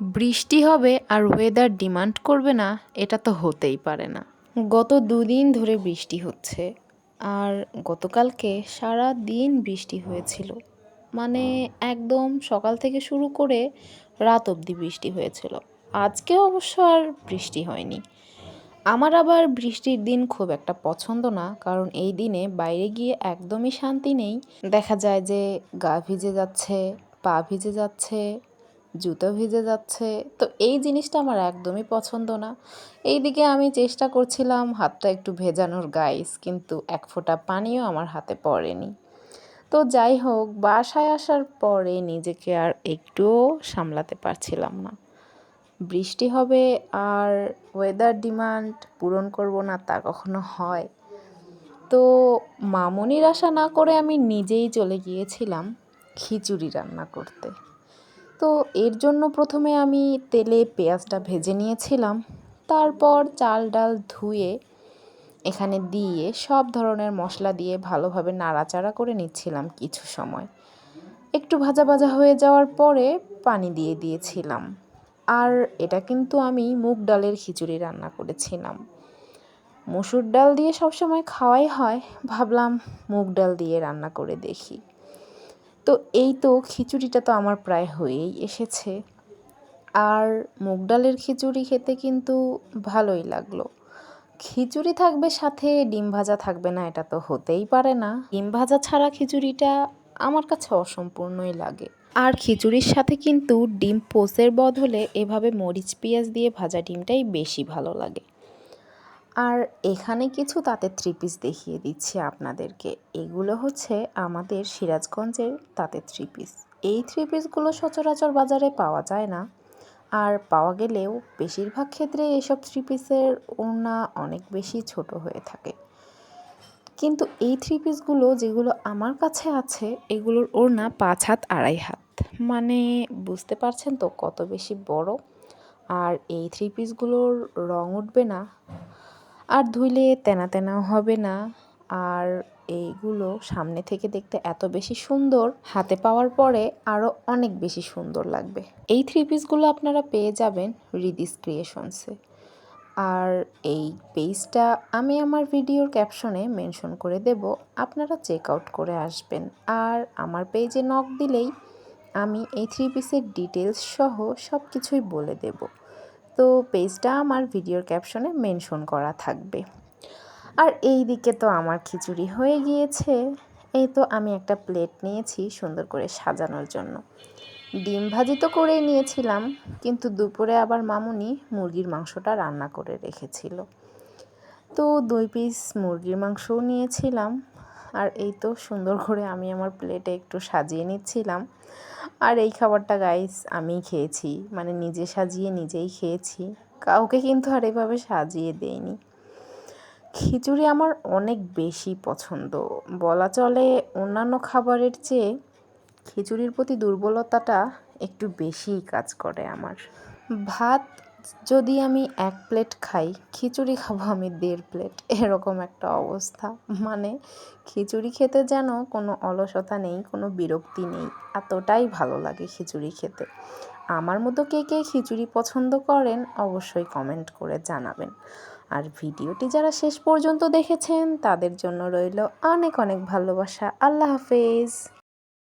বৃষ্টি হবে আর weather demand করবে না, এটা তো হতেই পারে না। গত দুদিন ধরে বৃষ্টি হচ্ছে, আর গতকালকে সারা দিন বৃষ্টি হয়েছিল। মানে একদম সকাল থেকে শুরু করে রাত অবধি বৃষ্টি হয়েছিল। আজকে অবশ্য আর বৃষ্টি হয়নি। আমার আবার বৃষ্টির দিন খুব একটা পছন্দ না, কারণ এই দিনে বাইরে গিয়ে একদমই শান্তি নেই। দেখা যায় যে গা ভিজে যাচ্ছে, পা ভিজে যাচ্ছে জুতো ভিজে যাচ্ছে। তো এই জিনিসটা আমার একদমই পছন্দ না। এইদিকে আমি চেষ্টা করছিলাম হাতটা একটু ভেজানোর গাইস কিন্তু এক ফোঁটা পানিও আমার হাতে পড়েনি। তো যাই হোক, বাসায় আসার পরে নিজেকে আর একটুও সামলাতে পারছিলাম না। বৃষ্টি হবে আর ওয়েদার ডিমান্ড পূরণ করব না তা কখনো হয়। তো মামনির আশা না করে আমি নিজেই চলে গিয়েছিলাম খিচুড়ি রান্না করতে। তো এর জন্য প্রথমে আমি তেলে পেঁয়াজটা ভেজে নিয়েছিলাম। তারপর চাল ডাল ধুয়ে এখানে দিয়ে সব ধরনের মশলা দিয়ে ভালোভাবে নাড়াচাড়া করে নিচ্ছিলাম কিছু সময়। একটু ভাজা ভাজা হয়ে যাওয়ার পরে পানি দিয়ে দিয়েছিলাম। আর এটা কিন্তু আমি মুগ ডালের খিচুড়ি রান্না করেছিলাম। মসুর ডাল দিয়ে সবসময় খাওয়াই হয়। ভাবলাম মুগ ডাল দিয়ে রান্না করে দেখি। তো এই তো খিচুড়িটা তো আমার প্রায় হয়েই এসেছে। আর মুগ ডালের খিচুড়ি খেতে কিন্তু ভালোই লাগল। খিচুড়ি থাকবে সাথে, ডিম ভাজা থাকবে না, এটা তো হতেই পারে না। ডিম ভাজা ছাড়া খিচুড়িটা আমার কাছে অসম্পূর্ণই লাগে। আর খিচুড়ির সাথে কিন্তু ডিম পোসের বদলে এভাবে মরিচ পেঁয়াজ দিয়ে ভাজা ডিমটাই বেশি ভালো লাগে। আর এখানে কিছু তাঁতের থ্রি পিস দেখিয়ে দিচ্ছি আপনাদেরকে। এগুলো হচ্ছে আমাদের সিরাজগঞ্জের তাঁতের থ্রি পিস এই থ্রি পিসগুলো সচরাচর বাজারে পাওয়া যায় না। আর পাওয়া গেলেও বেশিরভাগ ক্ষেত্রে এসব থ্রি পিসের ওড়না অনেক বেশি ছোট হয়ে থাকে। কিন্তু এই থ্রি পিসগুলো যেগুলো আমার কাছে আছে, এগুলোর ওড়না পাঁচ হাত, আড়াই হাত। মানে বুঝতে পারছেন তো কত বেশি বড়? আর এই থ্রি পিসগুলোর রং উঠবে না। আর ধুইলে তেনা তেনাও হবে না। আর এইগুলো সামনে থেকে দেখতে এত বেশি সুন্দর, হাতে পাওয়ার পরে আরও অনেক বেশি সুন্দর লাগবে। এই থ্রি পিসগুলো আপনারা পেয়ে যাবেন রিদিস ক্রিয়েশনসে আর এই পেজটা আমি আমার ভিডিওর ক্যাপশনে মেনশন করে দেব, আপনারা চেক আউট করে আসবেন। আর আমার পেজে নক দিলেই আমি এই থ্রি পিসের ডিটেলস সহ সব কিছুই বলে দেব। তো পেজটা আমার ভিডিওর ক্যাপশনে মেনশন করা থাকবে। আর এই দিকে তো আমার খিচুড়ি হয়ে গিয়েছে। এই তো আমি একটা প্লেট নিয়েছি সুন্দর করে সাজানোর জন্য। ডিম ভাজি তো করেই নিয়েছিলাম, কিন্তু দুপুরে আবার মামুনি মুরগির মাংসটা রান্না করে রেখেছিল। তো দুই পিস মুরগির মাংসও নিয়েছিলাম। আর এই তো সুন্দর করে আমি আমার প্লেটে একটু সাজিয়ে নিচ্ছিলাম। আর এই খাবারটা গাইস আমিই খেয়েছি। মানে নিজে সাজিয়ে নিজেই খেয়েছি। কাউকে কিন্তু আর এভাবে সাজিয়ে দেয়নি খিচুড়ি আমার অনেক বেশি পছন্দ। বলা চলে, অন্যান্য খাবারের চেয়ে খিচুড়ির প্রতি দুর্বলতাটা একটু বেশিই কাজ করে আমার। ভাত যদি আমি এক প্লেট খাই, খিচুড়ি খাব আমি দেড় প্লেট। এরকম একটা অবস্থা। মানে খিচুড়ি খেতে যেন কোনো অলসতা নেই, কোনো বিরক্তি নেই। এতটাই ভালো লাগে খিচুড়ি খেতে। আমার মতো কে কে খিচুড়ি পছন্দ করেন, অবশ্যই কমেন্ট করে জানাবেন। আর ভিডিওটি যারা শেষ পর্যন্ত দেখেছেন, তাদের জন্য রইল অনেক অনেক ভালোবাসা। আল্লাহ হাফেজ।